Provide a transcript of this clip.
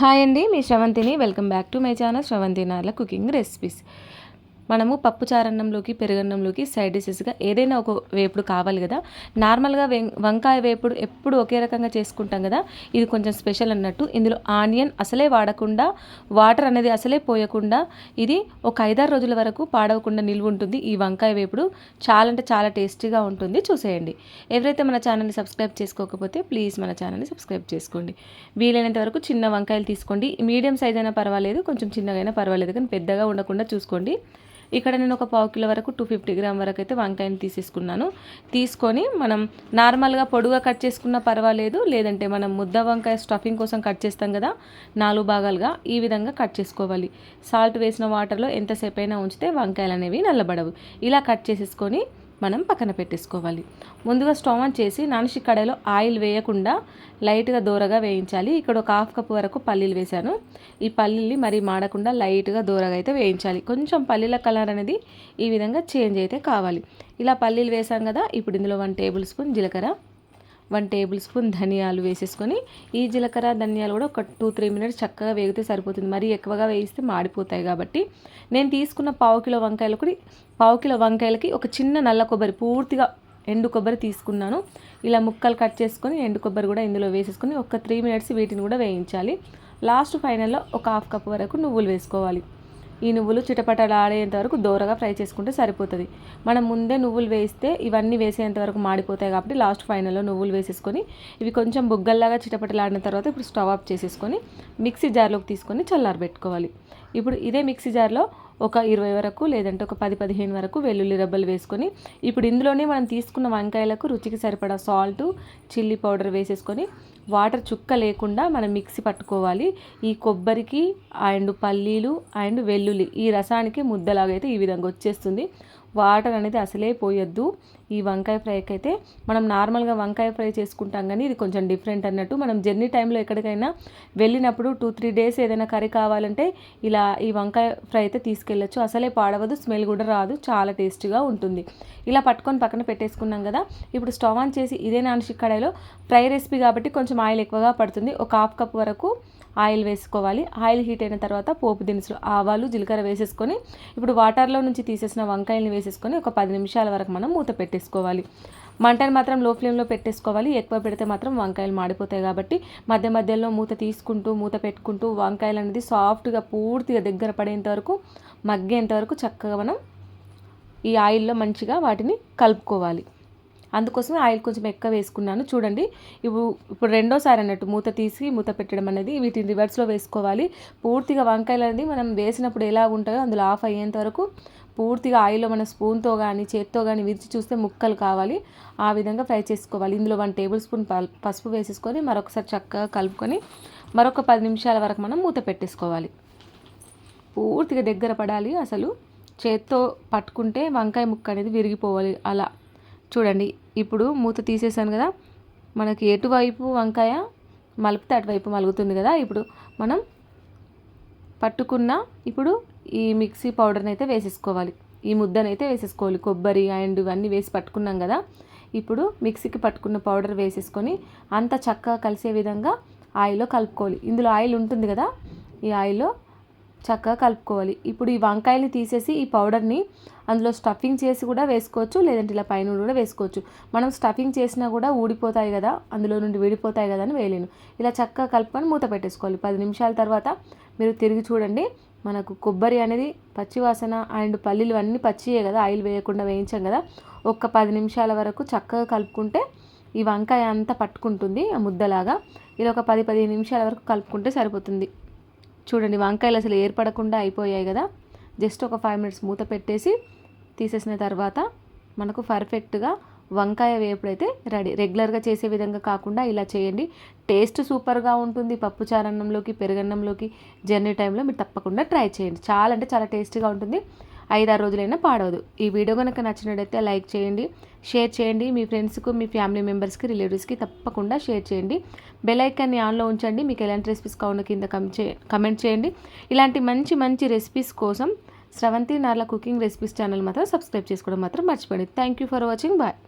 Hi అండి మీ శ్రవంతిని. Welcome back to my channel Sravanthi Narla cooking recipes. మనము పప్పు చారన్నంలోకి పెరుగన్నంలోకి సైడ్ డిషెస్గా ఏదైనా ఒక వేపుడు కావాలి కదా. నార్మల్గా వంకాయ వేపుడు ఎప్పుడు ఒకే రకంగా చేసుకుంటాం కదా. ఇది కొంచెం స్పెషల్ అన్నట్టు. ఇందులో ఆనియన్ అసలే వాడకుండా వాటర్ అనేది అసలే పోయకుండా ఇది ఒక ఐదారు రోజుల వరకు పాడవకుండా నిల్వ ఉంటుంది. ఈ వంకాయ వేపుడు చాలా అంటే చాలా టేస్టీగా ఉంటుంది. చూసేయండి. ఎవరైతే మన ఛానల్ని సబ్స్క్రైబ్ చేసుకోకపోతే ప్లీజ్ మన ఛానల్ని సబ్స్క్రైబ్ చేసుకోండి. వీలైనంత వరకు చిన్న వంకాయలు తీసుకోండి. మీడియం సైజ్ అయినా పర్వాలేదు కొంచెం చిన్నగా అయినా పర్వాలేదు కానీ పెద్దగా ఉండకుండా చూసుకోండి. ఇక్కడ నేను ఒక పావు కిలో వరకు టూ ఫిఫ్టీ గ్రామ్ వరకు అయితే వంకాయని తీసేసుకున్నాను. తీసుకొని మనం నార్మల్గా పొడుగా కట్ చేసుకున్నా పర్వాలేదు లేదంటే మనం ముద్ద వంకాయ స్టఫింగ్ కోసం కట్ చేస్తాం కదా నాలుగు భాగాలుగా ఈ విధంగా కట్ చేసుకోవాలి. సాల్ట్ వేసిన వాటర్లో ఎంతసేపు అయినా ఉంచితే వంకాయలు అనేవి నల్లబడవు. ఇలా కట్ చేసేసుకొని మనం పక్కన పెట్టేసుకోవాలి. ముందుగా స్టవ్ ఆన్ చేసి నాన్షి కడాయిలో ఆయిల్ వేయకుండా లైట్గా దూరగా వేయించాలి. ఇక్కడ ఒక హాఫ్ కప్ వరకు పల్లీలు వేశాను. ఈ పల్లీలు మరి మాడకుండా లైట్గా దూరగా అయితే వేయించాలి. కొంచెం పల్లీల కలర్ అనేది ఈ విధంగా చేంజ్ అయితే కావాలి. ఇలా పల్లీలు వేసాం కదా ఇప్పుడు ఇందులో వన్ టేబుల్ స్పూన్ జీలకర్ర. వన్ టేబుల్ స్పూన్ ధనియాలు వేసేసుకొని ఈ జీలకర్ర ధనియాలు కూడా ఒక టూ త్రీ మినిట్స్ చక్కగా వేగితే సరిపోతుంది. మరీ ఎక్కువగా వేయిస్తే మాడిపోతాయి కాబట్టి. నేను తీసుకున్న పావు కిలో వంకాయలు కూడా పావు కిలో వంకాయలకి ఒక చిన్న నల్ల కొబ్బరి పూర్తిగా ఎండు కొబ్బరి తీసుకున్నాను. ఇలా ముక్కలు కట్ చేసుకొని ఎండు కొబ్బరి కూడా ఇందులో వేసేసుకొని ఒక త్రీ మినిట్స్ వీటిని కూడా వేయించాలి. లాస్ట్ ఫైనల్లో ఒక హాఫ్ కప్ వరకు నువ్వులు వేసుకోవాలి. ఈ నువ్వులు చిటపటలాడేంత వరకు దోరగా ఫ్రై చేసుకుంటే సరిపోతుంది. మనం ముందే నువ్వులు వేస్తే ఇవన్నీ వేసేంత వరకు మాడిపోతాయి కాబట్టి లాస్ట్ ఫైనల్లో నువ్వులు వేసేసుకొని ఇవి కొంచెం బుగ్గల్లాగా చిటపటలాడిన తర్వాత ఇప్పుడు స్టవ్ ఆఫ్ చేసేసుకొని మిక్సీ జార్లోకి తీసుకొని చల్లారబెట్టుకోవాలి. ఇప్పుడు ఇదే మిక్సీ జార్లో ఒక ఇరవై వరకు లేదంటే ఒక పది పదిహేను వరకు వెల్లుల్లి రబ్బలు వేసుకొని ఇప్పుడు ఇందులోనే మనం తీసుకున్న వంకాయలకు రుచికి సరిపడా సాల్ట్ చిల్లీ పౌడర్ వేసేసుకొని వాటర్ చుక్క లేకుండా మనం మిక్సీ పట్టుకోవాలి. ఈ కొబ్బరికి అండ్ పల్లీలు అండ్ వెల్లుల్లి ఈ రసానికి ముద్దలాగైతే ఈ విధంగా వచ్చేస్తుంది. వాటర్ అనేది అసలే పోయొద్దు. ఈ వంకాయ ఫ్రైకి అయితే మనం నార్మల్గా వంకాయ ఫ్రై చేసుకుంటాం కానీ ఇది కొంచెం డిఫరెంట్ అన్నట్టు. మనం జర్నీ టైంలో ఎక్కడికైనా వెళ్ళినప్పుడు టూ త్రీ డేస్ ఏదైనా కర్రీ కావాలంటే ఇలా ఈ వంకాయ ఫ్రై అయితే తీసుకెళ్ళచ్చు. అసలే పాడవదు స్మెల్ కూడా రాదు చాలా టేస్టీగా ఉంటుంది. ఇలా పట్టుకొని పక్కన పెట్టేసుకున్నాం కదా ఇప్పుడు స్టవ్ ఆన్ చేసి ఇదే నాన్షిక్ కడాయిలో ఫ్రై రెసిపీ కాబట్టి కొంచెం ఆయిల్ ఎక్కువగా పడుతుంది. ఒక హాఫ్ కప్ వరకు ఆయిల్ వేసుకోవాలి. ఆయిల్ హీట్ అయిన తర్వాత పోపు దినుసులు ఆవాలు జీలకర్ర వేసేసుకొని ఇప్పుడు వాటర్లో నుంచి తీసేసిన వంకాయల్ని వేసేసుకొని ఒక పది నిమిషాల వరకు మనం మూత పెట్టేసుకోవాలి. మంటని మాత్రం లో ఫ్లేమ్లో పెట్టేసుకోవాలి. ఎక్కువ పెడితే మాత్రం వంకాయలు మాడిపోతాయి కాబట్టి మధ్య మధ్యలో మూత తీసుకుంటూ మూత పెట్టుకుంటూ వంకాయలు అనేది సాఫ్ట్గా పూర్తిగా దగ్గర పడేంత వరకు మగ్గేంత వరకు చక్కగా మనం ఈ ఆయిల్లో మంచిగా వాటిని కలుపుకోవాలి. అందుకోసమే ఆయిల్ కొంచెం ఎక్కువ వేసుకున్నాను. చూడండి ఇప్పుడు ఇప్పుడు రెండోసారి అన్నట్టు మూత తీసి మూత పెట్టడం అనేది వీటిని రివర్స్లో వేసుకోవాలి. పూర్తిగా వంకాయలు అనేది మనం వేసినప్పుడు ఎలా ఉంటాయో అందులో ఆఫ్ అయ్యేంత వరకు పూర్తిగా ఆయిల్లో మన స్పూన్తో కానీ చేత్తో కానీ విరిచి చూస్తే ముక్కలు కావాలి. ఆ విధంగా ఫ్రై చేసుకోవాలి. ఇందులో వన్ టేబుల్ స్పూన్ పసుపు వేసేసుకొని మరొకసారి చక్కగా కలుపుకొని మరొక పది నిమిషాల వరకు మనం మూత పెట్టేసుకోవాలి. పూర్తిగా దగ్గర పడాలి అసలు. చేత్తో పట్టుకుంటే వంకాయ ముక్క అనేది విరిగిపోవాలి. అలా చూడండి ఇప్పుడు మూత తీసేసాను కదా మనకి ఎటువైపు వంకాయ మలిపితే అటువైపు మలుగుతుంది కదా ఇప్పుడు మనం పట్టుకున్న ఇప్పుడు ఈ మిక్సీ పౌడర్ని అయితే వేసేసుకోవాలి. ఈ ముద్దనైతే వేసేసుకోవాలి కొబ్బరి అండ్ ఇవన్నీ వేసి పట్టుకున్నాం కదా ఇప్పుడు మిక్సీకి పట్టుకున్న పౌడర్ వేసేసుకొని అంత చక్కగా కలిసే విధంగా ఆయిల్లో కలుపుకోవాలి. ఇందులో ఆయిల్ ఉంటుంది కదా ఈ ఆయిల్లో చక్కగా కలుపుకోవాలి. ఇప్పుడు ఈ వంకాయని తీసేసి ఈ పౌడర్ని అందులో స్టఫింగ్ చేసి కూడా వేసుకోవచ్చు లేదంటే ఇలా పైన కూడా వేసుకోవచ్చు. మనం స్టఫింగ్ చేసినా కూడా ఊడిపోతాయి కదా అందులో నుండి విడిపోతాయి కదా అని వేయలేను. ఇలా చక్కగా కలుపుకొని మూత పెట్టేసుకోవాలి. పది నిమిషాల తర్వాత మీరు తిరిగి చూడండి మనకు కొబ్బరి అనేది పచ్చివాసన అండ్ పల్లీలు అన్నీ పచ్చియే కదా ఆయిల్ వేయకుండా వేయించాం కదా ఒక్క పది నిమిషాల వరకు చక్కగా కలుపుకుంటే ఈ వంకాయ అంతా పట్టుకుంటుంది ఆ ముద్దలాగా. ఇలా ఒక పది పదిహేను నిమిషాల వరకు కలుపుకుంటే సరిపోతుంది. చూడండి వంకాయలు అసలు ఏర్పడకుండా అయిపోయాయి కదా. జస్ట్ ఒక ఫైవ్ మినిట్స్ మూత పెట్టేసి తీసేసిన తర్వాత మనకు పర్ఫెక్ట్గా వంకాయ వేపుడైతే రెడీ. రెగ్యులర్గా చేసే విధంగా కాకుండా ఇలా చేయండి. టేస్ట్ సూపర్గా ఉంటుంది పప్పు చారన్నంలోకి పెరుగన్నంలోకి. జర్నీ టైంలో మీరు తప్పకుండా ట్రై చేయండి. చాలా అంటే చాలా టేస్టీగా ఉంటుంది. ఐదారు రోజులైనా పాడవదు. ఈ వీడియో కనుక నచ్చినట్టయితే లైక్ చేయండి షేర్ చేయండి. మీ ఫ్రెండ్స్కు మీ ఫ్యామిలీ మెంబర్స్కి రిలేటివ్స్కి తప్పకుండా షేర్ చేయండి. బెల్ ఐకాన్ని ఆన్లో ఉంచండి. మీకు ఎలాంటి రెసిపీస్ కావాలో కింద కమెంట్ చేయండి. ఇలాంటి మంచి మంచి రెసిపీస్ కోసం Sravanthi Narla cooking recipes channel మాత్రం సబ్స్క్రైబ్ చేసుకోవడం మాత్రం మర్చిపోండి. Thank you for watching. Bye.